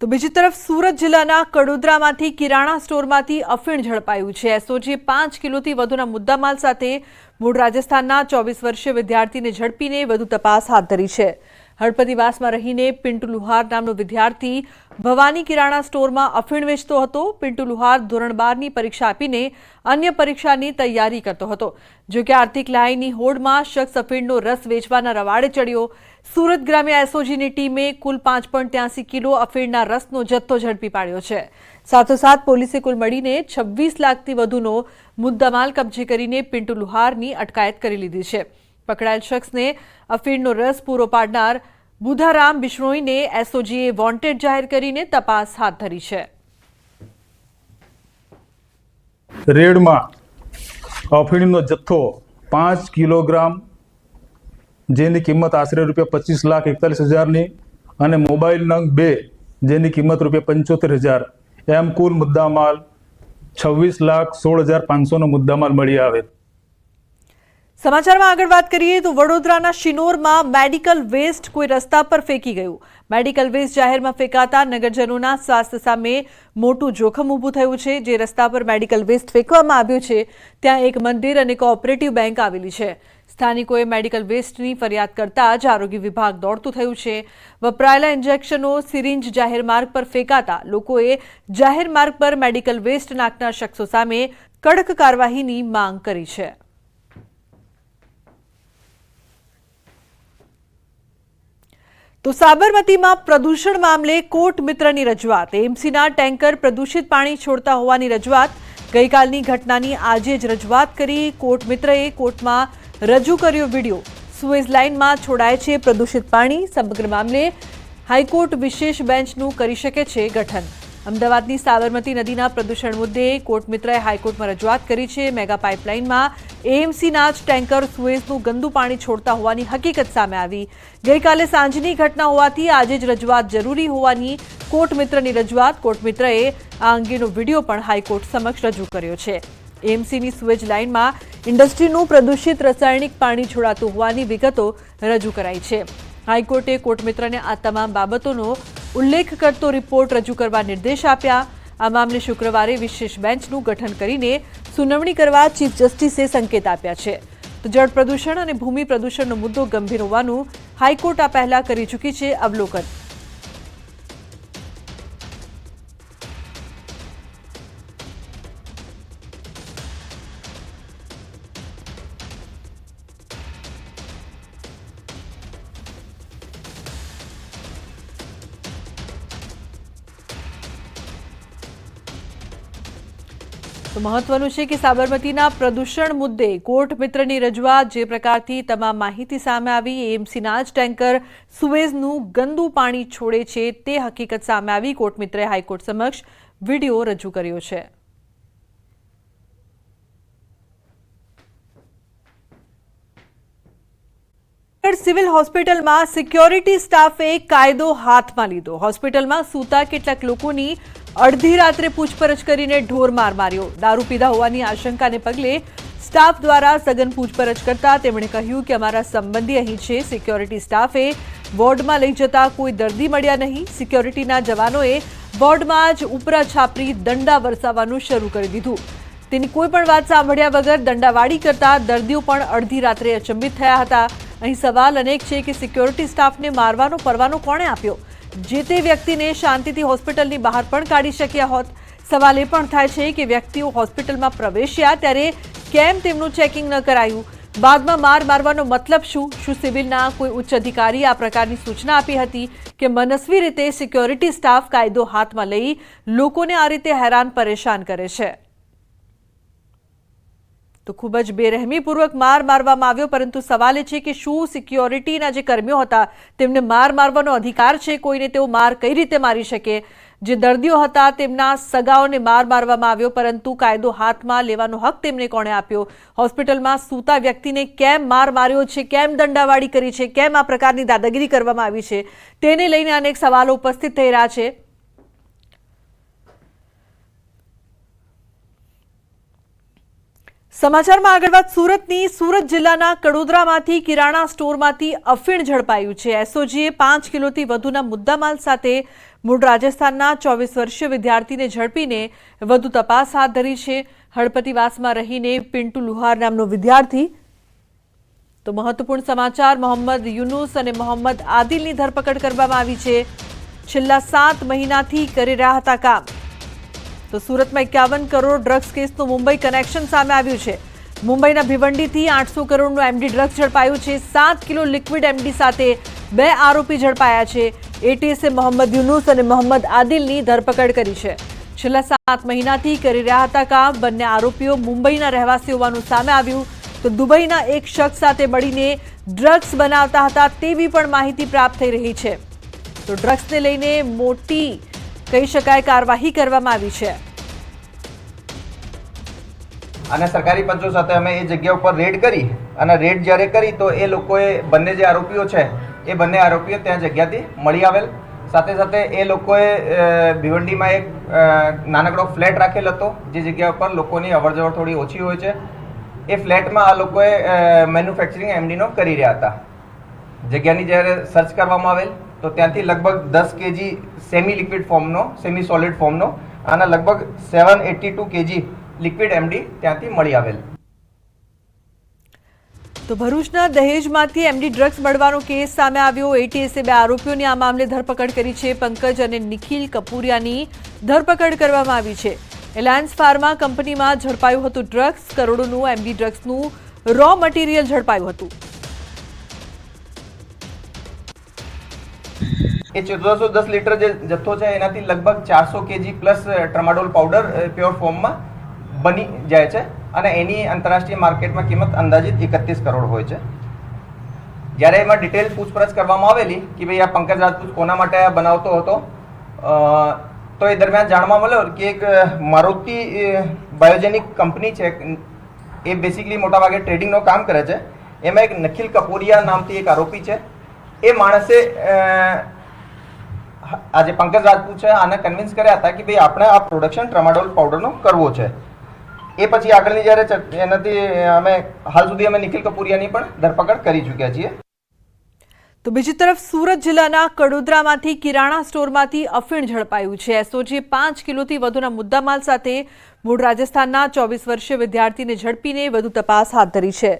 તો બીજી તરફ સુરત જિલ્લાના કડોદરામાંથી કિરાણા સ્ટોરમાંથી અફીણ ઝડપાયું છે. એસઓજીએ પાંચ કિલોથી વધુના મુદ્દામાલ સાથે મૂળ રાજસ્થાનના ચોવીસ વર્ષીય વિદ્યાર્થીને ઝડપીને વધુ તપાસ હાથ ધરી છે. હળપતિવાસમાં રહીને પિન્ટુ લુહાર નામનો વિદ્યાર્થી ભવાની કિરાણા સ્ટોરમાં અફીણ વેચતો હતો. પિન્ટુ લુહાર ધોરણ બારની પરીક્ષા આપીને અન્ય પરીક્ષાની તૈયારી કરતો હતો. જોકે આર્થિક લાઈની હોડમાં શખ્સ અફીણનો રસ વેચવાના રવાડે ચડ્યો. સુરત ગ્રામ્ય એસઓજીની ટીમે કુલ પાંચ કિલો અફીણના રસનો જથ્થો ઝડપી પાડ્યો છે. સાથોસાથ પોલીસે કુલ મળીને છવ્વીસ લાખથી વધુનો મુદ્દામાલ કબજે કરીને પિન્ટુ લુહારની અટકાયત કરી લીધી છે. પકડાયેલ શખ્સને અફીણનો રસ પૂરો પાડનાર બુધારામ બિશ્નોઈને એસઓજીએ વોન્ટેડ જાહેર કરીને તપાસ હાથ ધરી છે. રેડમાં અફીણનો જથ્થો પાંચ કિલોગ્રામ, જેની કિંમત આશરે રૂપિયા પચીસ લાખ એકતાલીસ હજારની અને મોબાઈલ નંગ બે, જેની કિંમત રૂપિયા પંચોતેર હજાર. એમ કુલ મુદ્દામાલ છવ્વીસ લાખ સોળ હજાર પાંચસોનો મુદ્દામાલ મળી આવે. સમાચારમાં આગળ વાત કરીએ તો વડોદરાના શિનોરમાં મેડિકલ વેસ્ટ કોઈ રસ્તા પર ફેંકી ગયું. મેડિકલ વેસ્ટ જાહેરમાં ફેંકાતા નગરજનોના સ્વાસ્થ્ય સામે મોટું જોખમ ઊભું થયું છે. જે રસ્તા પર મેડિકલ વેસ્ટ ફેંકવામાં આવ્યું છે, ત્યાં એક મંદિર અને કોઓપરેટિવ બેંક આવેલી છે. સ્થાનિકોએ મેડિકલ વેસ્ટની ફરિયાદ કરતા જ આરોગ્ય વિભાગ દોડતું થયું છે. વપરાયેલા ઇન્જેક્શનો સિરિંજ જાહેર માર્ગ પર ફેંકાતા લોકોએ જાહેર માર્ગ પર મેડિકલ વેસ્ટ નાખનાર શખ્સો સામે કડક કાર્યવાહીની માંગ કરી છે. તો સાબરમતીમાં પ્રદૂષણ મામલે કોર્ટ મિત્રની રજૂઆત. એમસીના ટેન્કર પ્રદૂષિત પાણી છોડતા હોવાની રજૂઆત. ગઈકાલની ઘટનાની આજે જ રજૂઆત કરી કોર્ટ મિત્રએ કોર્ટમાં રજૂ કર્યો વીડિયો. સુએઝ લાઇનમાં છોડાય છે પ્રદૂષિત પાણી. સમગ્ર મામલે હાઈકોર્ટ વિશેષ બેન્ચનું કરી શકે છે ગઠન. અમદાવાદની સાબરમતી નદીના પ્રદૂષણ મુદ્દે કોર્ટ હાઈકોર્ટમાં રજૂઆત કરી છે. મેગા પાઇપલાઇનમાં એએમસીના જ ટેન્કર સુએઝનું ગંદુ પાણી છોડતા હોવાની હકીકત સામે આવી. ગઈકાલે સાંજની ઘટના હોવાથી આજે જ રજૂઆત જરૂરી હોવાની કોર્ટ મિત્રની રજૂઆત. કોર્ટ મિત્રએ આ અંગેનો વીડિયો પણ હાઈકોર્ટ સમક્ષ રજૂ કર્યો છે. એમસીની સુએજ લાઇનમાં ઇન્ડસ્ટ્રીનું પ્રદૂષિત રાસાયણિક પાણી છોડાતું હોવાની વિગતો રજૂ કરાઈ છે. હાઈકોર્ટે કોર્ટ મિત્રને આ તમામ બાબતોનો ઉલ્લેખ કરતો રિપોર્ટ રજૂ કરવા નિર્દેશ આપ્યા. આ મામલે શુક્રવારે વિશેષ બેન્ચનું ગઠન કરીને સુનાવણી કરવા ચીફ જસ્ટિસે સંકેત આપ્યા છે. તો જળ પ્રદૂષણ અને ભૂમિ પ્રદૂષણનો મુદ્દો ગંભીર હોવાનું હાઈકોર્ટ આ પહેલા કરી ચૂકી છે અવલોકન. મહત્વનું છે કે સાબરમતીના પ્રદૂષણ મુદ્દે કોર્ટ મિત્રની રજૂઆત જે પ્રકારથી તમામ માહિતી સામે આવી, એએમસીના જ ટેન્કર સુએઝનું ગંદુ પાણી છોડે છે તે હકીકત સામે આવી. કોર્ટ મિત્રે હાઈકોર્ટ સમક્ષ વીડિયો રજૂ કર્યો છે. સિવિલ હોસ્પિટલમાં સિક્યોરિટી સ્ટાફે કાયદો હાથમાં લીધો. હોસ્પિટલમાં સૂતા કેટલાક લોકોની અડધી રાત્રે પૂછપરછ કરીને ઢોર માર માર્યો. દારૂ પીધા હોવાની આશંકાને પગલે સ્ટાફ દ્વારા સઘન પૂછપરછ કરતા તેમણે કહ્યું કે અમારા સંબંધી અહીં છે. સિક્યોરિટી સ્ટાફે વોર્ડમાં લઈ જતા કોઈ દર્દી મળ્યા નહીં. સિક્યોરિટીના જવાનોએ વોર્ડમાં જ ઉપરા છાપરી દંડા વરસાવવાનું શરૂ કરી દીધું. તેની કોઈ પણ વાત સાંભળ્યા વગર દંડાવાળી કરતા દર્દીઓ પણ અડધી રાત્રે અચંબિત થયા હતા. અહીં સવાલ અનેક છે કે સિક્યોરિટી સ્ટાફને મારવાનો, પરવાનો કોણે આપ્યો? જે તે વ્યક્તિને શાંતિથી હોસ્પિટલની બહાર પણ કાઢી શક્યા હોત. સવાલ એ પણ થાય છે કે વ્યક્તિઓ હોસ્પિટલમાં પ્રવેશ્યા ત્યારે કેમ તેમનું ચેકિંગ ન કરાયું? બાદમાં માર મારવાનો મતલબ શું? શું સિવિલના કોઈ ઉચ્ચ અધિકારી આ પ્રકારની સૂચના આપી હતી કે મનસ્વી રીતે સિક્યોરિટી સ્ટાફ કાયદો હાથમાં લઈ લોકોને આ રીતે હેરાન પરેશાન કરે છે? તો ખૂબ જ બેરહેમીપૂર્વક માર મારવામાં આવ્યો, પરંતુ સવાલ એ છે કે શું સિક્યોરિટીના જે કર્મીઓ હતા, તેમને માર મારવાનો અધિકાર છે? કોઈને તેઓ માર કઈ રીતે મારી શકે? જે દર્દીઓ હતા, તેમના સગાઓને માર મારવામાં આવ્યો, પરંતુ કાયદો હાથમાં લેવાનો હક તેમને કોણે આપ્યો? હોસ્પિટલમાં સૂતા વ્યક્તિને કેમ માર માર્યો છે? કેમ દંડાવાળી કરી છે? કેમ આ પ્રકારની દાદાગીરી કરવામાં આવી છે? તેને લઈને અનેક સવાલો ઉપસ્થિત થઈ રહ્યા છે. સમાચારમાં આગળ વાત સુરતની. સુરત જિલ્લાના કડોદરામાંથી કિરાણા સ્ટોરમાંથી અફીણ ઝડપાયું છે. એસઓજીએ પાંચ કિલોથી વધુના મુદ્દામાલ સાથે મૂળ રાજસ્થાનના ચોવીસ વર્ષીય વિદ્યાર્થીને ઝડપીને વધુ તપાસ હાથ ધરી છે. હળપતિવાસમાં રહીને પિન્ટુ લુહાર નામનો વિદ્યાર્થી. તો મહત્વપૂર્ણ સમાચાર, મોહમ્મદ યુનુસ અને મોહમ્મદ આદિલની ધરપકડ કરવામાં આવી છે. છેલ્લા સાત મહિનાથી કરી રહ્યા હતા કામ. તો સુરતમાં એકાવન કરોડ ડ્રગ્સ કેસનું મુંબઈ કનેક્શન સામે આવ્યું છે. મુંબઈના ભિવંડીથી આઠસો કરોડનું એમડી ડ્રગ્સ ઝડપાયું છે. સાત કિલો લિક્વિડ એમડી સાથે બે આરોપી ઝડપાયા છે. એટીએસે મોહમ્મદ યુનુસ અને મોહમ્મદ આદિલની ધરપકડ કરી છે. છેલ્લા સાત મહિનાથી કરી રહ્યા હતા કામ. બંને આરોપીઓ મુંબઈના રહેવાસી હોવાનું સામે આવ્યું. તો દુબઈના એક શખ્સ સાથે મળીને ડ્રગ્સ બનાવતા હતા તેવી પણ માહિતી પ્રાપ્ત થઈ રહી છે. તો ડ્રગ્સને લઈને મોટી કહી શકાય કાર્યવાહી કરવામાં આવી છે. અને સરકારી પંચો સાથે અમે એ જગ્યા ઉપર રેડ કરી અને રેડ જ્યારે કરી તો એ લોકોએ બંને જે આરોપીઓ છે, એ બંને આરોપીઓ ત્યાં જગ્યાથી મળી આવેલ. સાથે સાથે એ લોકોએ ભિવંડીમાં એક નાનકડો ફ્લેટ રાખેલ હતો, જે જગ્યા ઉપર લોકોની અવરજવર થોડી ઓછી હોય છે. એ ફ્લેટમાં આ લોકોએ મેન્યુફેક્ચરિંગ એમડીનો કરી રહ્યા હતા. જગ્યાની જ્યારે સર્ચ કરવામાં આવેલ તો ત્યાંથી લગભગ દસ કેજી સેમી લિક્વિડ ફોર્મનો સેમી સોલિડ ફોર્મનો આના લગભગ seven eighty two KG liquid MD ત્યાંથી મળી આવેલ. તો ભરૂચના દહેજમાંથી એમડી ડ્રગ્સ મળવાનો કેસ સામે આવ્યો. એટીએસે બે આરોપીઓની આ મામલે ધરપકડ કરી છે પંકજ અને નિખિલ કપૂરિયાની ધરપકડ કરવામાં આવી છે. એલાયન્સ ફાર્મા કંપનીમાં ઝડપાયું હતું ડ્રગ્સ કરોડોનું એમડી ડ્રગ્સનું રો મટીરિયલ ઝડપાયું હતું. એ ચૌદસો દસ લીટર જે જથ્થો છે, એનાથી લગભગ ચારસો KG plus tramadol powder pure ફોર્મમાં બની જાય છે અને એની આંતરરાષ્ટ્રીય માર્કેટમાં કિંમત અંદાજિત એકત્રીસ કરોડ હોય છે. જ્યારે એમાં ડિટેલ પૂછપરછ કરવામાં આવેલી કે ભાઈ આ પંકજ રાજપૂત કોના માટે આ બનાવતો હતો તો એ દરમિયાન જાણવા મળ્યો કે એક મારુતિ બાયોજેનિક કંપની છે, એ બેસિકલી મોટાભાગે ટ્રેડિંગનું કામ કરે છે. એમાં એક નખિલ કપૂરિયા નામથી એક આરોપી છે. એ માણસે આજે પંકજ રાજપૂત છે, આને કન્વિન્સ કર્યા હતા કે ભાઈ આપણે આ પ્રોડક્શન ટ્રમાડોલ પાવડરનો કરવો છે. એ પછી આગળની જ્યારે એનાથી અમે હાલ સુધી અમે નિખિલ કપૂરિયાની પણ ધરપકડ કરી ચૂક્યા છીએ. તો બીજી તરફ સુરત જિલ્લાના કડોદરામાંથી કિરાણા સ્ટોરમાંથી અફીણ ઝડપાયું છે. એસઓજીએ પાંચ કિલોથી વધુના મુદ્દામાલ સાથે મૂળ રાજસ્થાનના ચોવીસ વર્ષીય વિદ્યાર્થીને ઝડપીને વધુ તપાસ હાથ ધરી છે.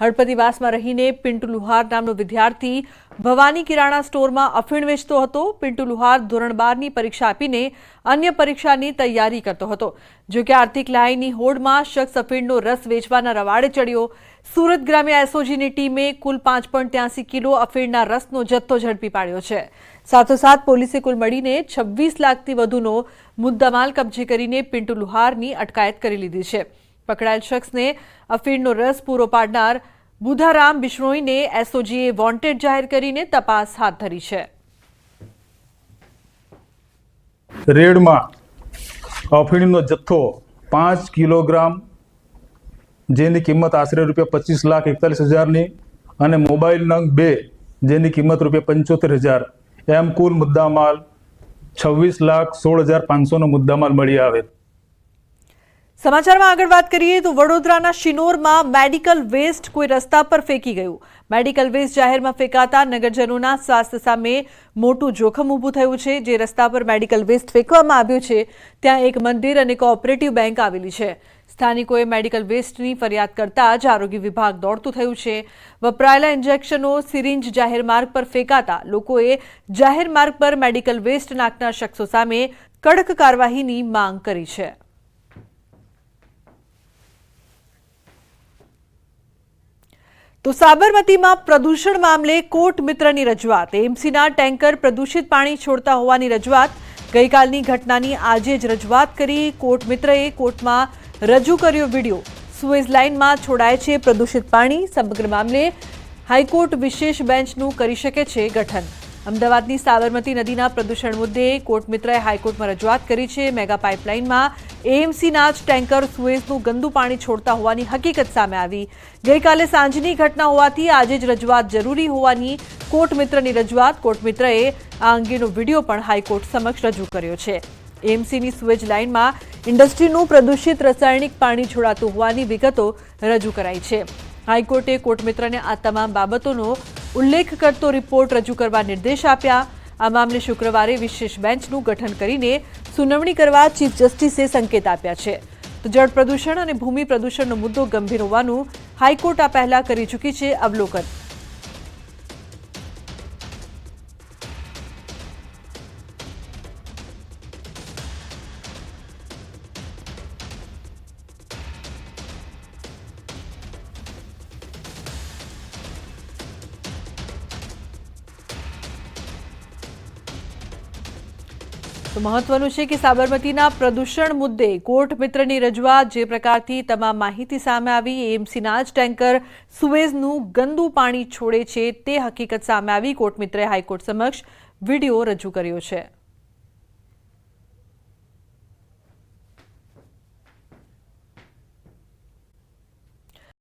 હળપતિવાસમાં રહીને પિન્ટુ લુહાર નામનો વિદ્યાર્થી ભવાની કિરાણા સ્ટોરમાં અફીણ વેચતો હતો. પિન્ટુ લુહાર ધોરણ બારની પરીક્ષા આપીને અન્ય પરીક્ષાની તૈયારી કરતો હતો. જો કે આર્થિક લાયની હોડમાં શખ્સ અફીણનો રસ વેચવાના રવાડે ચડ્યો. સુરત ગ્રામ્ય એસઓજીની ટીમે કુલ પાંચ કિલો અફીણના રસનો જથ્થો ઝડપી પાડ્યો છે. સાથોસાથ પોલીસે કુલ મળીને છવ્વીસ લાખથી વધુનો મુદ્દામાલ કબજે કરીને પિન્ટુ લુહારની અટકાયત કરી લીધી છે. પકડાયેલ શખ્સને અફીણનો રસ પૂરો પાડનાર બુધારામ બિશ્નોઈને એસઓજીએ વોન્ટેડ જાહેર કરીને તપાસ હાથ ધરી છે. રેડમાં અફીણનો જથ્થો પાંચ કિલોગ્રામ, જેની કિંમત આશરે રૂપિયા પચીસ લાખ એકતાલીસ હજારની અને મોબાઈલ નંગ બે, જેની કિંમત રૂપિયા પંચોતેર હજાર. એમ કુલ મુદ્દામાલ છવ્વીસ લાખ સોળ હજાર પાંચસોનો મુદ્દામાલ મળી આવે. સમાચારમાં આગળ વાત કરીએ તો વડોદરાના શિનોરમાં મેડિકલ વેસ્ટ કોઈ રસ્તા પર ફેંકી ગયું. મેડિકલ વેસ્ટ જાહેરમાં ફેંકાતા નગરજનોના સ્વાસ્થ્ય સામે મોટું જોખમ ઊભું થયું છે. જે રસ્તા પર મેડિકલ વેસ્ટ ફેંકવામાં આવ્યું છે, ત્યાં એક મંદિર અને કોઓપરેટિવ બેંક આવેલી છે. સ્થાનિકોએ મેડિકલ વેસ્ટની ફરિયાદ કરતા જ આરોગ્ય વિભાગ દોડતું થયું છે. વપરાયેલા ઇન્જેક્શનો સિરિંજ જાહેર માર્ગ પર ફેંકાતા લોકોએ જાહેર માર્ગ પર મેડિકલ વેસ્ટ નાખનાર શખ્સો સામે કડક કાર્યવાહીની માંગ કરી છે. તો સાબરમતીમાં પ્રદૂષણ મામલે કોર્ટ મિત્રની રજૂઆત. એમસીના ટેન્કર પ્રદૂષિત પાણી છોડતા હોવાની રજૂઆત. ગઈકાલની ઘટનાની આજે જ રજૂઆત કરી કોર્ટ મિત્રએ કોર્ટમાં રજૂ કર્યો વીડિયો. સુએઝ લાઇનમાં છોડાય છે પ્રદૂષિત પાણી. સમગ્ર મામલે હાઈકોર્ટ વિશેષ બેન્ચનું કરી શકે છે ગઠન. અમદાવાદની સાબરમતી નદીના પ્રદૂષણ મુદ્દે કોર્ટમિત્રએ હાઈકોર્ટમાં રજૂઆત કરી છે. મેગા પાઇપલાઇનમાં એએમસીના જ ટેન્કર સુએઝનું ગંદુ પાણી છોડતા હોવાની હકીકત સામે આવી. ગઈકાલે સાંજની ઘટના હોવાથી આજે જ રજૂઆત જરૂરી હોવાની કોર્ટમિત્રની રજૂઆત. કોર્ટમિત્રએ આ અંગેનો વીડિયો પણ હાઈકોર્ટ સમક્ષ રજૂ કર્યો છે. એએમસીની સુએજ લાઇનમાં ઇન્ડસ્ટ્રીનું પ્રદૂષિત રાસાયણિક પાણી છોડાતું હોવાની વિગતો રજૂ કરાઈ છે. હાઈકોર્ટે કોર્ટ મિત્રને આ તમામ બાબતોનો ઉલ્લેખ કરતો રિપોર્ટ રજૂ કરવા નિર્દેશ આપ્યા. આ મામલે શુક્રવારે વિશેષ બેન્ચનું ગઠન કરીને સુનાવણી કરવા ચીફ જસ્ટિસે સંકેત આપ્યા છે. તો જળ પ્રદૂષણ અને ભૂમિ પ્રદૂષણનો મુદ્દો ગંભીર હોવાનું હાઈકોર્ટ આ પહેલા કરી ચૂકી છે અવલોકન. તો મહત્વનું છે કે સાબરમતીના પ્રદૂષણ મુદ્દે કોર્ટ મિત્રની રજૂઆત જે પ્રકારથી તમામ માહિતી સામે આવી, એએમસીના જ ટેન્કર સુએઝનું ગંદુ પાણી છોડે છે તે હકીકત સામે આવી. કોર્ટ મિત્રે હાઈકોર્ટ સમક્ષ વીડિયો રજૂ કર્યો છે.